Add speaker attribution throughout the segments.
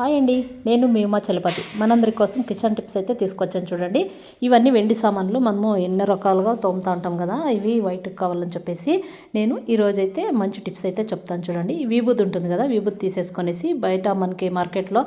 Speaker 1: Hi అండి నేను మేమా చలపతి. మనందరి కోసం కిచెన్ టిప్స్ అయితే తీసుకొచ్చాను చూడండి. ఇవన్నీ వెండి సామాన్లు మనము ఎన్నో రకాలుగా తోముతూ ఉంటాం కదా ఇవి వైట్ కావాలని చెప్పేసి నేను ఈరోజైతే మంచి టిప్స్ అయితే చెప్తాను చూడండి. ఈ విభూతి ఉంటుంది కదా విభూతి తీసేసుకొనేసి బయట మనకి మార్కెట్లో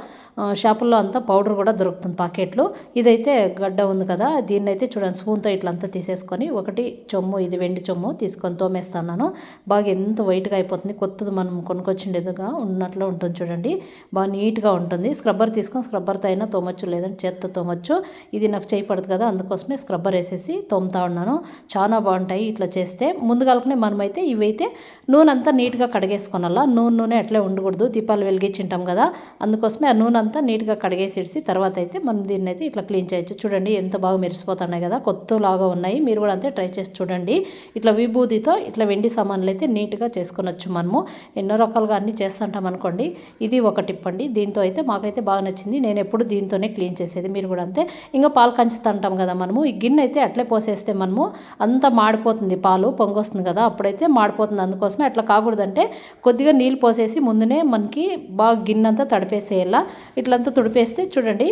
Speaker 1: షాపుల్లో అంతా పౌడర్ కూడా దొరుకుతుంది పాకెట్లు ఇదైతే గడ్డ ఉంది కదా దీన్ని అయితే చూడండి స్పూన్తో ఇట్లా అంతా తీసేసుకొని ఒకటి చొమ్ము ఇది వెండి చొమ్ము తీసుకొని తోమేస్తాను బాగా ఎంత వైట్గా అయిపోతుంది కొత్తది మనం కొనుక్కొచ్చిండేదిగా ఉన్నట్లు ఉంటుంది చూడండి. బాగా నీట్గా ఉంటుంది ఉంటుంది. స్క్రబ్బర్ తీసుకొని స్క్రబ్బర్తో అయినా తోమొచ్చు లేదంటే చేత్తో తోమొచ్చు. ఇది నాకు చేయి పడదు కదా అందుకోసమే స్క్రబ్బర్ వేసేసి తోముతా ఉన్నాను. చాలా బాగుంటాయి ఇట్లా చేస్తే. ముందుగాలనే మనమైతే ఇవైతే నూనె అంతా నీట్గా కడిగేసుకోనాలా నూనె నూనె అట్లే ఉండకూడదు. దీపాలు వెలిగించింటాం కదా అందుకోసమే ఆ నూనె అంతా నీట్గా కడిగేసిడిసి తర్వాత అయితే మనం దీన్ని అయితే ఇట్లా క్లీన్ చేయొచ్చు. చూడండి ఎంత బాగా మెరిసిపోతున్నాయి కదా కొత్త లాగా ఉన్నాయి. మీరు కూడా అంతే ట్రై చేసి చూడండి. ఇట్లా విభూతితో ఇట్లా వెండి సామాన్లు అయితే నీట్గా చేసుకొనొచ్చు మనము. ఎన్నో రకాలుగా అన్నీ చేస్తుంటాం అనుకోండి. ఇది ఒక టిప్ అండి దీంతో అయితే మాకైతే బాగా నచ్చింది. నేను ఎప్పుడు దీంతోనే క్లీన్ చేసేది. మీరు కూడా అంతే. ఇంకా పాలు కంచుతుంటాం కదా మనము. ఈ గిన్నె అయితే అట్లే పోసేస్తే మనము అంతా మాడిపోతుంది. పాలు పొంగొస్తుంది కదా అప్పుడైతే మాడిపోతుంది. అందుకోసమే అట్లా కాకూడదంటే కొద్దిగా నీళ్ళు పోసేసి ముందునే మనకి బాగా గిన్నె అంతా తడిపేసేయాల. ఇట్లంతా తుడిపేస్తే చూడండి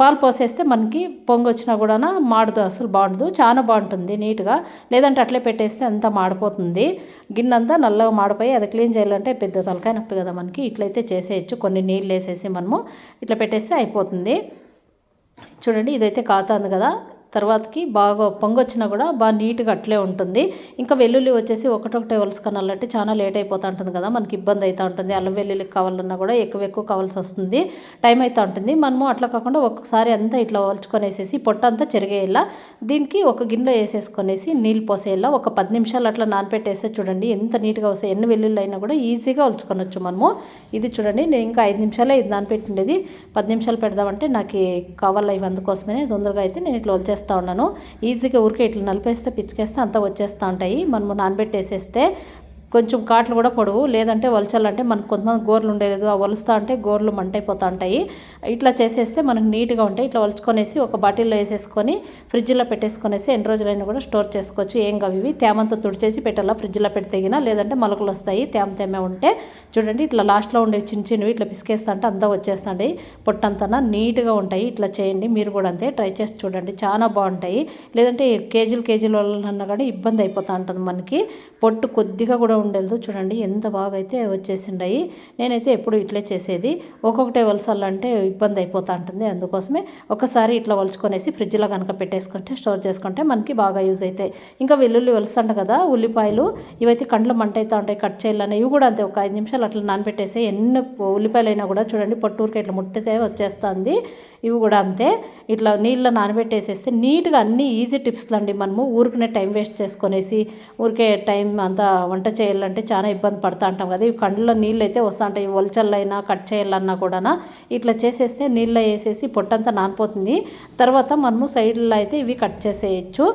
Speaker 1: పాలు పోసేస్తే మనకి పొంగు వచ్చినా కూడా మాడదు అసలు బాగుండదు చాలా బాగుంటుంది నీట్గా. లేదంటే అట్లే పెట్టేస్తే అంతా మాడిపోతుంది. గిన్నె అంతా నల్లగా మాడిపోయి అది క్లీన్ చేయాలంటే పెద్ద తలకాయ నొప్పి కదా మనకి. ఇట్లయితే చేసేయచ్చు. కొన్ని నీళ్ళు వేసేసి మనము ఇట్లా పెట్టేస్తే అయిపోతుంది. చూడండి ఇదైతే కాతాంది కదా. తర్వాతకి బాగా పొంగొచ్చినా కూడా బాగా నీట్గా అట్లే ఉంటుంది. ఇంకా వెల్లుల్లి వచ్చేసి ఒకటొకటి వలుసుకొనాలంటే చాలా లేట్ అయిపోతూ ఉంటుంది కదా మనకి ఇబ్బంది అవుతూ ఉంటుంది. అల్లం వెల్లుల్లి కావాలన్నా కూడా ఎక్కువ ఎక్కువ కావాల్సి వస్తుంది. టైం అవుతూ ఉంటుంది. మనము అట్లా కాకుండా ఒక్కసారి అంతా ఇట్లా వలుచుకొనేసేసి పొట్ట అంతా చెరిగేలా దీనికి ఒక గిన్నెలో వేసేసుకొనేసి నీళ్ళు పోసేలా ఒక పది నిమిషాలు అట్లా నానపెట్టేస్తే చూడండి ఎంత నీట్గా వస్తాయి. ఎన్ని వెల్లుల్లి అయినా కూడా ఈజీగా వలుచుకొనొచ్చు మనము. ఇది చూడండి నేను ఇంకా ఐదు నిమిషాలే ఇది నానపెట్టిండేది పది నిమిషాలు పెడదామంటే నాకు కావాలి ఇవి అందుకోసమనే తొందరగా అయితే నేను ఇట్లా వలిచేస్తా ఉన్నాను. ఈజీగా ఊరికే ఇట్లా నలిపేస్తే పిచ్చికేస్తే అంతా వచ్చేస్తూ ఉంటాయి. మనము నానబెట్టేసేస్తే కొంచెం కాట్లు కూడా పొడవు. లేదంటే వలచాలంటే మనకు కొంతమంది గోర్లు ఉండలేదు. ఆ వలుస్తా అంటే గోర్లు మంటైపోతూ ఉంటాయి. ఇట్లా చేసేస్తే మనకు నీట్గా ఉంటాయి. ఇట్లా వలుచుకొనేసి ఒక బాటిల్లో వేసేసుకొని ఫ్రిడ్జ్లో పెట్టేసుకొనేసి ఎన్ని రోజులైనా కూడా స్టోర్ చేసుకోవచ్చు. ఏం కావు ఇవి. తుడిచేసి పెట్టాలా? ఫ్రిడ్జ్లో పెడితేగినా లేదంటే మొలకలు వస్తాయి. తేమ తేమే ఉంటే చూడండి ఇట్లా లాస్ట్లో ఉండే చిన్న చిన్నవి ఇట్లా పిసికేస్తా అంటే అంతా వచ్చేస్తాయి పొట్టంతా నీట్గా ఉంటాయి. ఇట్లా చేయండి. మీరు కూడా అంతే ట్రై చేసి చూడండి. చాలా బాగుంటాయి. లేదంటే కేజీలు కేజీల అన్నా కానీ ఇబ్బంది అయిపోతూ ఉంటుంది మనకి. పొట్టు కొద్దిగా కూడా ఉండేది చూడండి ఎంత బాగా అయితే వచ్చేసిండాయి. నేనైతే ఎప్పుడు ఇట్లే చేసేది. ఒక్కొక్కటే వలసాలంటే ఇబ్బంది అయిపోతూ ఉంటుంది అందుకోసమే ఒకసారి ఇట్లా వలుచుకొనేసి ఫ్రిడ్జ్లో కనుక పెట్టేసుకుంటే స్టోర్ చేసుకుంటే మనకి బాగా యూజ్ అవుతాయి ఇంకా వెల్లుల్లి వలుస్తుంట కదా ఉల్లిపాయలు ఇవైతే కండ్లు మంట అవుతూ ఉంటాయి కట్ చేయాలని ఇవి కూడా అంతే. ఒక ఐదు నిమిషాలు అట్లా నానబెట్టేసి ఎన్ని ఉల్లిపాయలు అయినా కూడా చూడండి పొట్టూరికి ఇట్లా ముట్టితే వచ్చేస్తుంది. ఇవి కూడా అంతే. ఇట్లా నీళ్ళ నానబెట్టేసేస్తే నీట్గా అన్ని ఈజీ టిప్స్లు అండి మనము. ఊరికనే టైం వేస్ట్ చేసుకొనేసి ఊరికే టైం అంతా వంట చేయాలంటే చాలా ఇబ్బంది పడుతూ ఉంటాం కదా. ఇవి కండ్లో నీళ్ళు అయితే వస్తూ ఉంటాయి ఒలచల్లైనా కట్ చేయాలన్నా కూడా ఇట్లా చేసేస్తే నీళ్ళలో వేసేసి పొట్టంతా నానిపోతుంది. తర్వాత మనము సైడ్లో అయితే ఇవి కట్ చేసేయచ్చు.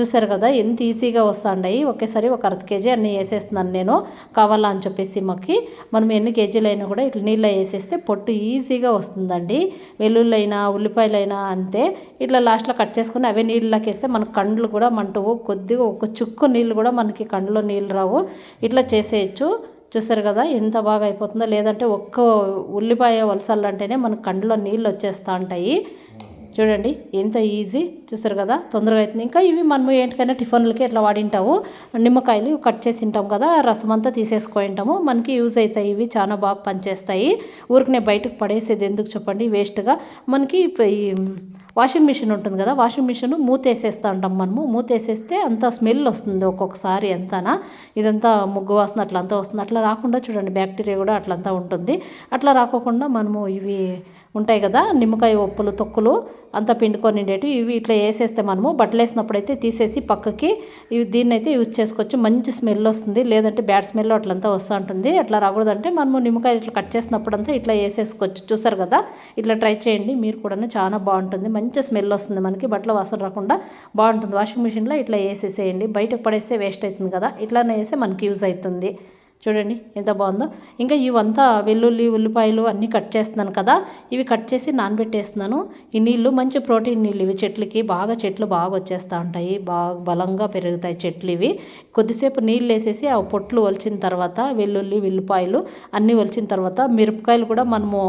Speaker 1: చూసారు కదా ఎంత ఈజీగా వస్తాయి ఒకేసారి ఒక అర్ధ కేజీ అన్నీ వేసేస్తున్నాను నేను. కావాలా అని చెప్పేసి మాకి. మనం ఎన్ని కేజీలు అయినా కూడా ఇట్లా నీళ్ళ వేసేస్తే పొట్టు ఈజీగా వస్తుందండి. వెల్లుల్లైనా ఉల్లిపాయలైనా అంతే. ఇట్లా లాస్ట్లో కట్ చేసుకుని అవే నీళ్ళలోకి వేస్తే మన కండ్లు కూడా మంటవు కొద్దిగా ఒక చుక్కు నీళ్ళు కూడా మనకి కండ్లో నీళ్ళు రావు. ఇట్లా చేసేయచ్చు. చూసారు కదా ఎంత బాగా అయిపోతుందో. లేదంటే ఒక్క ఉల్లిపాయ వలసాలంటేనే మన కండ్లో నీళ్ళు వచ్చేస్తూ ఉంటాయి. చూడండి ఎంత ఈజీ చూస్తారు కదా? తొందరగా అవుతుంది ఇంకా ఇవి మనము ఏంటికైనా టిఫిన్లకి ఇట్లా వాడింటాము? నిమ్మకాయలు కట్ చేసి తింటాం కదా రసం అంతా తీసేసుకుంటాము మనకి యూజ్ అవుతాయి. ఇవి చాలా బాగా పనిచేస్తాయి. ఊరికనే బయటకు పడేసేది ఎందుకు చెప్పండి? వేస్ట్గా మనకి వాషింగ్ మిషన్ ఉంటుంది కదా వాషింగ్ మిషన్ మూతేసేస్తూ ఉంటాం మనము. మూతేసేస్తే అంత స్మెల్ వస్తుంది ఒక్కొక్కసారి ఎంతనా ఇదంతా ముగ్గు వాసన అట్లా అంతా వస్తుంది. అట్లా రాకుండా చూడండి బ్యాక్టీరియా కూడా అట్లంతా ఉంటుంది. అట్లా రాకోకుండా మనము ఇవి ఉంటాయి కదా నిమ్మకాయ ఒప్పులు తొక్కులు అంతా పిండుకొని ఉండేవి ఇవి ఇట్లా వేసేస్తే మనము బట్టలు వేసినప్పుడు అయితే తీసేసి పక్కకి ఇవి దీన్ని అయితే యూజ్ చేసుకోవచ్చు. మంచి స్మెల్ వస్తుంది. లేదంటే బ్యాడ్ స్మెల్ అట్లంతా వస్తూ ఉంటుంది. అట్లా రాకూడదంటే మనము నిమ్మకాయ ఇట్లా కట్ చేసినప్పుడు అంతా ఇట్లా వేసేసుకోవచ్చు. చూసారు కదా? ఇట్లా ట్రై చేయండి. మీరు కూడా చాలా బాగుంటుంది. మంచి స్మెల్ వస్తుంది మనకి. బట్టల వాసన రాకుండా బాగుంటుంది. వాషింగ్ మిషన్లో ఇట్లా వేసేసేయండి. బయటకు పడేస్తే వేస్ట్ అవుతుంది కదా? ఇట్లానే వేస్తే మనకి యూజ్ అవుతుంది. చూడండి ఎంత బాగుందో. ఇంకా ఇవంతా వెల్లుల్లి ఉల్లిపాయలు అన్నీ కట్ చేస్తున్నాను కదా. ఇవి కట్ చేసి నానబెట్టేస్తున్నాను. ఈ నీళ్ళు మంచి ప్రోటీన్ నీళ్ళు ఇవి చెట్లకి. బాగా చెట్లు బాగా వచ్చేస్తూ ఉంటాయి. బాగా బలంగా పెరుగుతాయి చెట్లు ఇవి. కొద్దిసేపు నీళ్ళు వేసేసి ఆ పొట్లు ఒలిచిన తర్వాత వెల్లుల్లి ఉల్లిపాయలు అన్నీ ఒలిచిన తర్వాత మిరపకాయలు కూడా మనము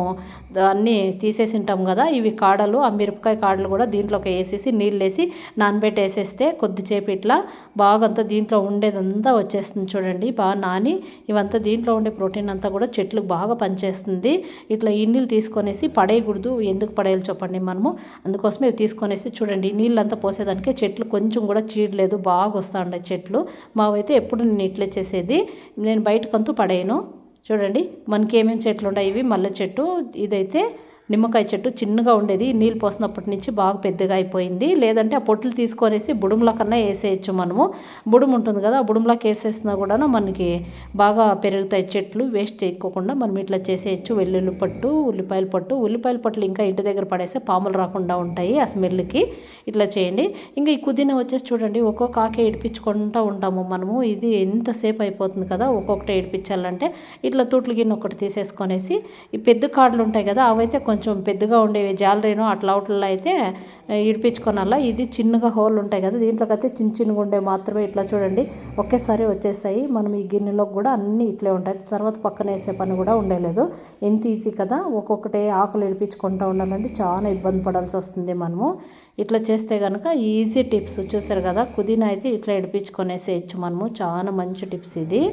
Speaker 1: అన్నీ తీసేసి ఉంటాం కదా. ఇవి కాడలు ఆ మిరపకాయ కాడలు కూడా దీంట్లోకి వేసేసి నీళ్ళు వేసి నానబెట్టేసేస్తే కొద్దిసేపు ఇట్లా బాగా అంతా దీంట్లో ఉండేదంతా వచ్చేస్తుంది చూడండి. బాగా నాని ఇవంతా దీంట్లో ఉండే ప్రోటీన్ అంతా కూడా చెట్లకు బాగా పనిచేస్తుంది. ఇట్లా ఈ నీళ్ళు తీసుకొనేసి పడేయకూడదు. ఎందుకు పడేయాలి చెప్పండి మనము. అందుకోసమే ఇవి తీసుకొనేసి చూడండి ఈ నీళ్ళంతా పోసేదానికి చెట్లు కొంచెం కూడా చీడలేదు బాగా వస్తూ ఉండే చెట్లు. మావైతే ఎప్పుడు నేను ఇట్లే చేసేది. నేను బయటకంతూ పడేయను. చూడండి మనకి ఏమేమి చెట్లు ఉన్నాయి ఇవి మల్లె చెట్టు. ఇదైతే నిమ్మకాయ చెట్టు చిన్నగా ఉండేది నీళ్ళు పోసినప్పటి నుంచి బాగా పెద్దగా అయిపోయింది. లేదంటే ఆ పొట్లు తీసుకొనేసి బుడుముల కన్నా వేసేయచ్చు మనము. బుడుము ఉంటుంది కదా ఆ బుడుములకు వేసేసినా కూడా మనకి బాగా పెరుగుతాయి చెట్లు. వేస్ట్ చేయకోకుండా మనం ఇట్లా చేసేయచ్చు. వెల్లుల్లి పట్టు ఉల్లిపాయల పట్టు. ఉల్లిపాయల పట్లు ఇంకా ఇంటి దగ్గర పడేస్తే పాములు రాకుండా ఉంటాయి ఆ స్మెల్కి. ఇట్లా చేయండి. ఇంకా ఈ పుదీనా వచ్చేసి చూడండి ఒక్కొక్క ఆకే ఏడిపించుకుంటూ ఉంటాము మనము. ఇది ఎంతసేపు అయిపోతుంది కదా ఒక్కొక్కటి ఏడిపించాలంటే. ఇట్లా తూట్లు గిన్నె ఒకటి తీసేసుకొనేసి ఈ పెద్ద కాడలు ఉంటాయి కదా అవైతే కొంచెం కొంచెం పెద్దగా ఉండేవి జాలరీను అట్లా అవుట్లలో అయితే ఇడిపించుకోనాలా ఇది చిన్నగా హోల్ ఉంటాయి కదా దీంట్లోకి అయితే చిన్న చిన్నగా ఉండే మాత్రమే ఇట్లా చూడండి. ఒకేసారి వచ్చేస్తాయి మనం ఈ గిన్నెలోకి కూడా అన్నీ ఇట్లే ఉంటాయి. తర్వాత పక్కన వేసే పని కూడా ఉండలేదు. ఎంత ఈజీ కదా ఒక్కొక్కటే ఆకులు ఇడిపించుకుంటూ ఉండాలంటే చాలా ఇబ్బంది పడాల్సి వస్తుంది మనము. ఇట్లా చేస్తే కనుక ఈజీ టిప్స్ చూసారు కదా పుదీనా అయితే ఇట్లా ఇడిపించుకొనేసేయచ్చు మనము. చాలా మంచి టిప్స్ ఇది.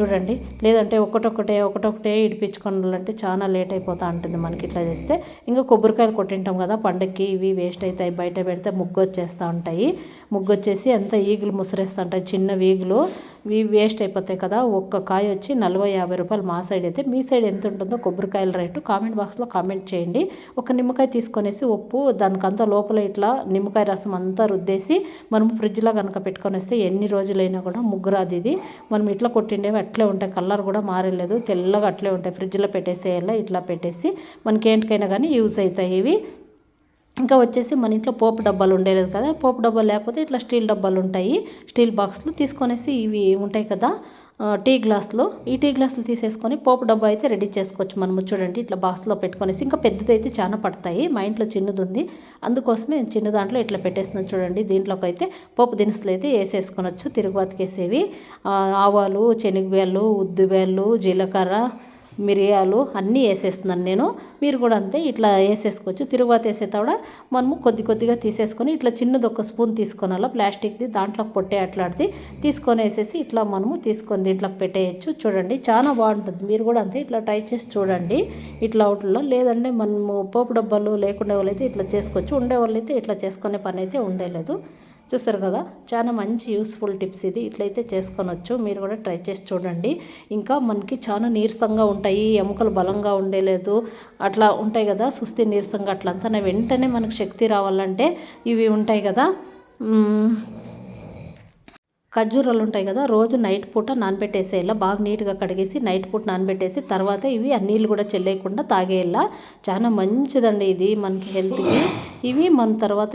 Speaker 1: చూడండి. లేదంటే ఒకటొకటే ఒకటొకటే ఇడిపించుకోవాలంటే చాలా లేట్ అయిపోతూ ఉంటుంది మనకి ఇట్లా చేస్తే. ఇంకా కొబ్బరికాయలు కొట్టింటాం కదా పండక్కి ఇవి వేస్ట్ అవుతాయి బయట పెడితే ముగ్గు వచ్చేస్తూ ఉంటాయి. ముగ్గు వచ్చేసి ఎంత ఈగులు ముసిరేస్తూ ఉంటాయి చిన్న ఈగులు ఇవి వేస్ట్ అయిపోతాయి కదా ఒక్క కాయ వచ్చి నలభై యాభై రూపాయలు మా సైడ్ అయితే. మీ సైడ్ ఎంత ఉంటుందో కొబ్బరికాయల రేటు కామెంట్ బాక్స్లో కామెంట్ చేయండి. ఒక నిమ్మకాయ తీసుకొనేసి ఉప్పు దానికంతా లోపల ఇట్లా నిమ్మకాయ రసం అంతా రుద్దేసి మనం ఫ్రిడ్జ్లో కనుక పెట్టుకొని వస్తే ఎన్ని రోజులైనా కూడా ముగ్గురాది ఇది. మనం ఇట్లా కొట్టిండేవి అట్లే ఉంటాయి కలర్ కూడా మారలేదు తెల్లగా అట్లే ఉంటాయి. ఫ్రిడ్జ్లో పెట్టేసేయాల ఇట్లా పెట్టేసి మనకి ఏంటికైనా కానీ యూస్ అవుతాయి ఇవి. ఇంకా వచ్చేసి మన ఇంట్లో పోపు డబ్బాలు ఉండేలేదు కదా పోపు డబ్బాలు లేకపోతే ఇట్లా స్టీల్ డబ్బాలు ఉంటాయి. స్టీల్ బాక్స్లు తీసుకొనేసి ఇవి ఉంటాయి కదా టీ గ్లాస్లో. ఈ టీ గ్లాసులు తీసేసుకొని పోపు డబ్బా అయితే రెడీ చేసుకోవచ్చు మనము చూడండి. ఇట్లా బాక్స్లో పెట్టుకొనేసి ఇంకా పెద్దది అయితే చాలా పడతాయి. మా ఇంట్లో చిన్నది ఉంది అందుకోసమే చిన్న దాంట్లో ఇట్లా పెట్టేస్తున్నాను చూడండి. దీంట్లోకి అయితే పోపు దినుసులు అయితే వేసేసుకొనొచ్చు తిరుగుబాతికేసేవి. ఆవాలు శనగబేళ్ళు ఉద్దుబేళ్ళు జీలకర్ర మిరియాలు అన్నీ వేసేస్తున్నాను నేను. మీరు కూడా అంతే ఇట్లా వేసేసుకోవచ్చు. తిరుగుబాత వేసేటప్పుడు మనము కొద్ది కొద్దిగా తీసేసుకొని ఇట్లా చిన్నది ఒక స్పూన్ అలా ప్లాస్టిక్ది దాంట్లో పొట్టే అట్లాడితే తీసుకొని వేసేసి ఇట్లా మనము తీసుకొని దీంట్లోకి పెట్టేయచ్చు. చూడండి చాలా బాగుంటుంది. మీరు కూడా అంతే ఇట్లా ట్రై చేసి చూడండి. ఇట్లా అవుట్లో లేదంటే మనము పోపు డబ్బాలు లేకుండా వాళ్ళైతే ఇట్లా చేసుకోవచ్చు. ఉండే వాళ్ళైతే ఇట్లా చేసుకునే పని అయితే ఉండేలేదు. చూస్తారు కదా? చాలా మంచి యూస్ఫుల్ టిప్స్ ఇది. ఇట్లయితే చేసుకొనొచ్చు. మీరు కూడా ట్రై చేసి చూడండి. ఇంకా మనకి చాలా నీరసంగా ఉంటాయి. ఎముకలు బలంగా ఉండేలేదు. అట్లా ఉంటాయి కదా? సుస్థి నీరసంగా అట్లంతా. వెంటనే మనకు శక్తి రావాలంటే ఇవి ఉంటాయి కదా? ఖర్జూరాలు ఉంటాయి కదా? రోజు నైట్ పూట నానబెట్టేసేయాల బాగా నీట్గా కడిగేసి నైట్ పూట నానబెట్టేసి తర్వాత ఇవి ఆ నీళ్ళు కూడా చెల్లేయకుండా తాగేయాల చాలా మంచిదండి ఇది మనకి హెల్త్కి ఇవి మన తర్వాత